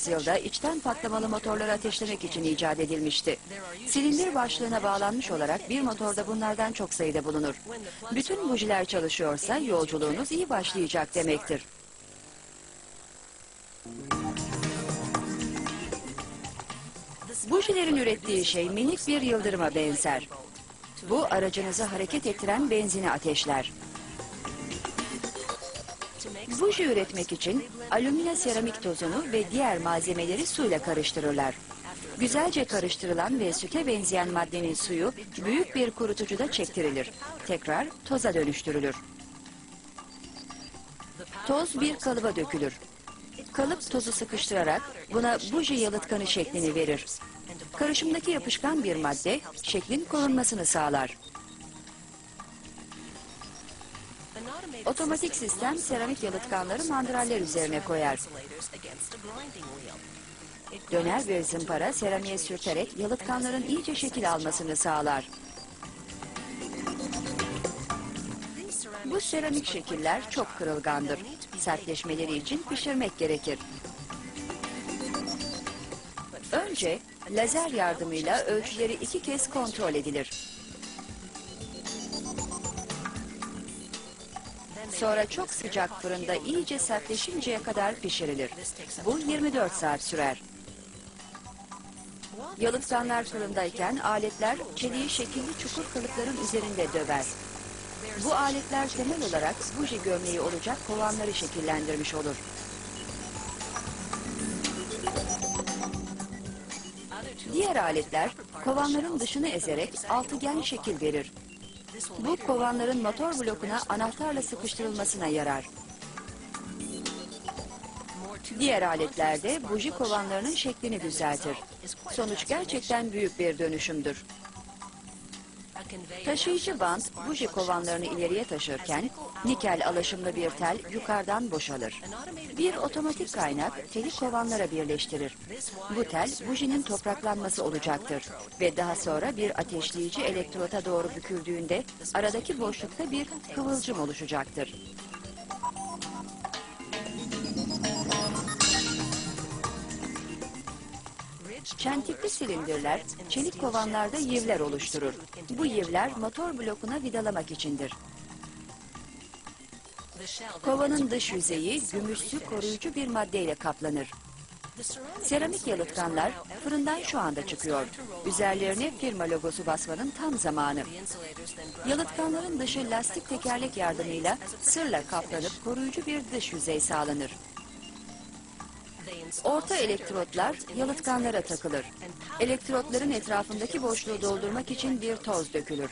yüzyılda içten patlamalı motorları ateşlemek için icat edilmişti. Silindir başlığına bağlanmış olarak bir motorda bunlardan çok sayıda bulunur. Bütün bujiler çalışıyorsa yolculuğunuz iyi başlayacak demektir. Bujilerin ürettiği şey minik bir yıldırıma benzer. Bu aracınızı hareket ettiren benzini ateşler. Buji üretmek için alüminyum seramik tozunu ve diğer malzemeleri suyla karıştırırlar. Güzelce karıştırılan ve süte benzeyen maddenin suyu büyük bir kurutucuda çektirilir. Tekrar toza dönüştürülür. Toz bir kalıba dökülür. Kalıp tozu sıkıştırarak buna buji yalıtkanı şeklini verir. Karışımdaki yapışkan bir madde şeklin korunmasını sağlar. Otomatik sistem seramik yalıtkanları mandraller üzerine koyar. Döner bir zımpara seramiğe sürterek yalıtkanların iyice şekil almasını sağlar. Bu seramik şekiller çok kırılgandır. Sertleşmeleri için pişirmek gerekir. Önce lazer yardımıyla ölçüleri iki kez kontrol edilir. Sonra çok sıcak fırında iyice sertleşinceye kadar pişirilir. Bu 24 saat sürer. Yalıtkanlar fırındayken aletler çeliği şekilli çukur kalıpların üzerinde döver. Bu aletler temel olarak buji gömleği olacak kovanları şekillendirmiş olur. Diğer aletler kovanların dışını ezerek altıgen şekil verir. Bu kovanların motor blokuna anahtarla sıkıştırılmasına yarar. Diğer aletlerde de buji kovanlarının şeklini düzeltir. Sonuç gerçekten büyük bir dönüşümdür. Taşıyıcı bant buji kovanlarını ileriye taşırken nikel alaşımlı bir tel yukarıdan boşalır. Bir otomatik kaynak teli kovanlara birleştirir. Bu tel bujinin topraklanması olacaktır ve daha sonra bir ateşleyici elektrota doğru büküldüğünde aradaki boşlukta bir kıvılcım oluşacaktır. Çentikli silindirler çelik kovanlarda yivler oluşturur. Bu yivler motor blokuna vidalamak içindir. Kovanın dış yüzeyi gümüşsü koruyucu bir maddeyle kaplanır. Seramik yalıtkanlar fırından şu anda çıkıyor. Üzerlerine firma logosu basmanın tam zamanı. Yalıtkanların dışı lastik tekerlek yardımıyla sırla kaplanıp koruyucu bir dış yüzey sağlanır. Orta elektrotlar yalıtkanlara takılır. Elektrotların etrafındaki boşluğu doldurmak için bir toz dökülür.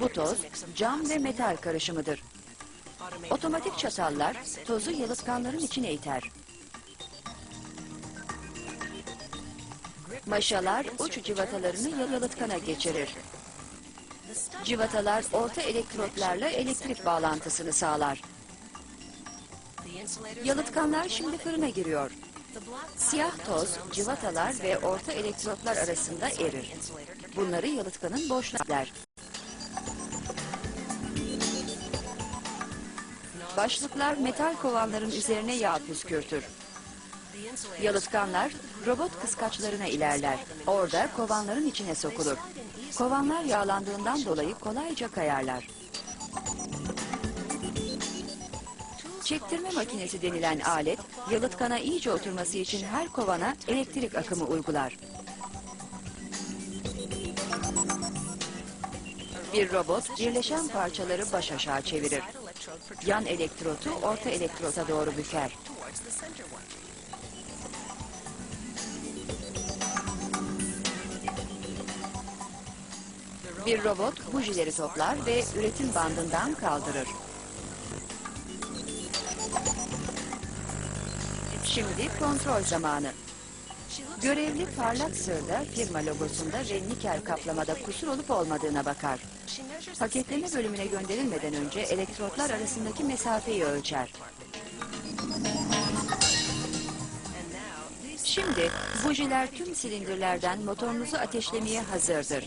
Bu toz cam ve metal karışımıdır. Otomatik çatallar tozu yalıtkanların içine iter. Maşalar uç civatalarını yalıtkana geçirir. Civatalar orta elektrotlarla elektrik bağlantısını sağlar. Yalıtkanlar şimdi fırına giriyor. Siyah toz, civatalar ve orta elektrotlar arasında erir. Bunları yalıtkanın boşluğuna Başlıklar metal kovanların üzerine yağ püskürtür. Yalıtkanlar robot kıskaçlarına ilerler. Orada kovanların içine sokulur. Kovanlar yağlandığından dolayı kolayca kayarlar. Çektirme makinesi denilen alet, yalıtkana iyice oturması için her kovana elektrik akımı uygular. Bir robot birleşen parçaları baş aşağı çevirir. Yan elektrotu orta elektrota doğru büker. Bir robot bujileri toplar ve üretim bandından kaldırır. Şimdi kontrol zamanı. Görevli parlak sırda firma logosunda ve nikel kaplamada kusur olup olmadığına bakar. Paketleme bölümüne gönderilmeden önce elektrotlar arasındaki mesafeyi ölçer. Şimdi bujiler tüm silindirlerden motorunuzu ateşlemeye hazırdır.